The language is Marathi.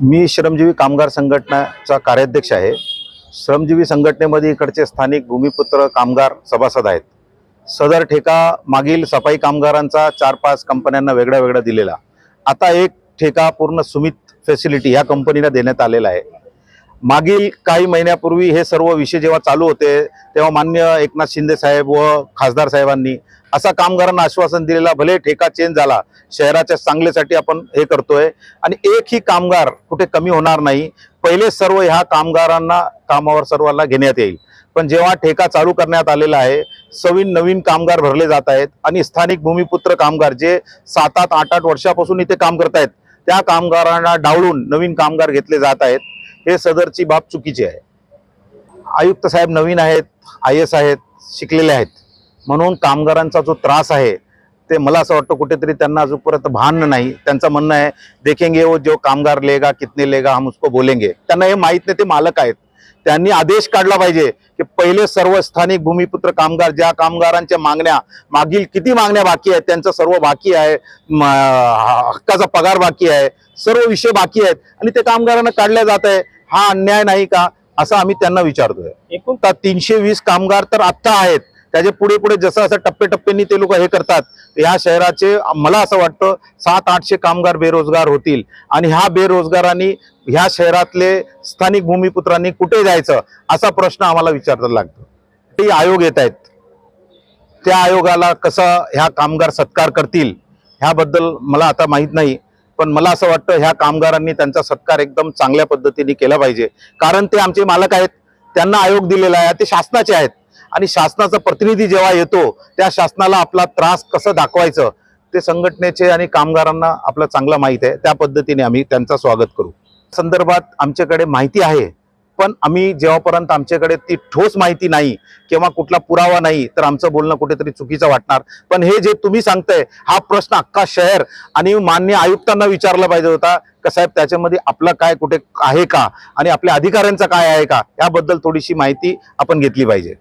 मी श्रमजीवी कामगार संघटनाचा कार्याध्यक्ष आहे. श्रमजीवी संघटनेमध्ये इकडचे स्थानिक भूमिपुत्र कामगार सभासद आहेत. सदर ठेका मागील सफाई कामगारांचा चार पाच कंपन्यांना वेगळा वेगळा दिलेला. आता एक ठेका पूर्ण सुमित फॅसिलिटी या कंपनीला देण्यात आलेला आहे. मागील काही महिन्यापूर्वी हे सर्व विषय जेव्हा चालू होते तेव्हा मान्य एकनाथ शिंदे साहेब व खासदार साहेबांनी असा कामगारांना आश्वासन दिलेला भले ठेका चेंज झाला शहराच्या चांगल्यासाठी आपण हे करतोय. आणि एकही कामगार कुठे कमी होणार नाही. पहिले सर्व ह्या कामगारांना कामावर सर्वांना घेण्यात येईल. पण जेव्हा ठेका चालू करण्यात आलेला आहे सवीन नवीन कामगार भरले जात आहेत. आणि स्थानिक भूमिपुत्र कामगार जे सात आठ आठ आठ वर्षापासून इथे काम करत आहेत त्या कामगारांना डावळून नवीन कामगार घेतले जात आहेत. हे सदरची बाब चुकीची आहे. आयुक्त साहेब नवीन आहेत आय एस आहेत शिकलेले आहेत. म्हणून कामगारांचा जो त्रास आहे ते मला असं वाटतं कुठेतरी त्यांना अजूनपर्यंत भान नाही. त्यांचं म्हणणं आहे देखेंगे वो जो कामगार लेगा कितने लेगा हम उसको बोलेंगे. त्यांना हे माहीत नाही ते मालक आहेत. त्यांनी आदेश काढला पाहिजे की पहिले सर्व स्थानिक भूमिपुत्र कामगार ज्या कामगारांच्या मागण्या मागील किती मागण्या बाकी आहेत त्यांचं सर्व बाकी आहे हक्काचा पगार बाकी आहे सर्व विषय बाकी आहेत आणि ते कामगारांना काढल्या जात आहे. हा अन्याय नाही का? असं आम्ही त्यांना विचारतोय. एकूण तीनशे वीस कामगार तर आत्ता आहेत. त्याचे पुढे पुढे जसं असं टप्प्याटप्प्याने ते लोक हे करतात ह्या शहराचे मला असं वाटतं सात आठशे कामगार बेरोजगार होतील. आणि ह्या बेरोजगारांनी ह्या शहरातले स्थानिक भूमिपुत्रांनी कुठे जायचं असा प्रश्न आम्हाला विचारायला लागतो. ते आयोग येत आहेत. त्या आयोगाला कसं ह्या कामगार सत्कार करतील ह्याबद्दल मला आता माहीत नाही. पण मला असं वाटतं ह्या कामगारांनी त्यांचा सत्कार एकदम चांगल्या पद्धतीने केला पाहिजे. कारण ते आमचे मालक आहेत त्यांना आयोग दिलेला आहे ते शासनाचे आहेत. आणि शासनाचा प्रतिनिधी जेव्हा येतो त्या शासनाला आपला त्रास कसं दाखवायचं ते संघटनेचे आणि कामगारांना आपलं चांगलं माहीत आहे. त्या पद्धतीने आम्ही त्यांचं स्वागत करू. संदर्भात आमच्याकडे माहिती आहे पण आम्ही जेव्हापर्यंत आमच्याकडे ती ठोस माहिती नाही किंवा कुठला पुरावा नाही तर आमचं बोलणं कुठेतरी चुकीचं वाटणार. पण हे जे तुम्ही सांगताय हा प्रश्न अख्खा शहर आणि मान्य आयुक्तांना विचारला पाहिजे होता का साहेब त्याच्यामध्ये आपलं काय कुठे आहे का? आणि आपल्या अधिकाऱ्यांचं काय आहे का? याबद्दल थोडीशी माहिती आपण घेतली पाहिजे.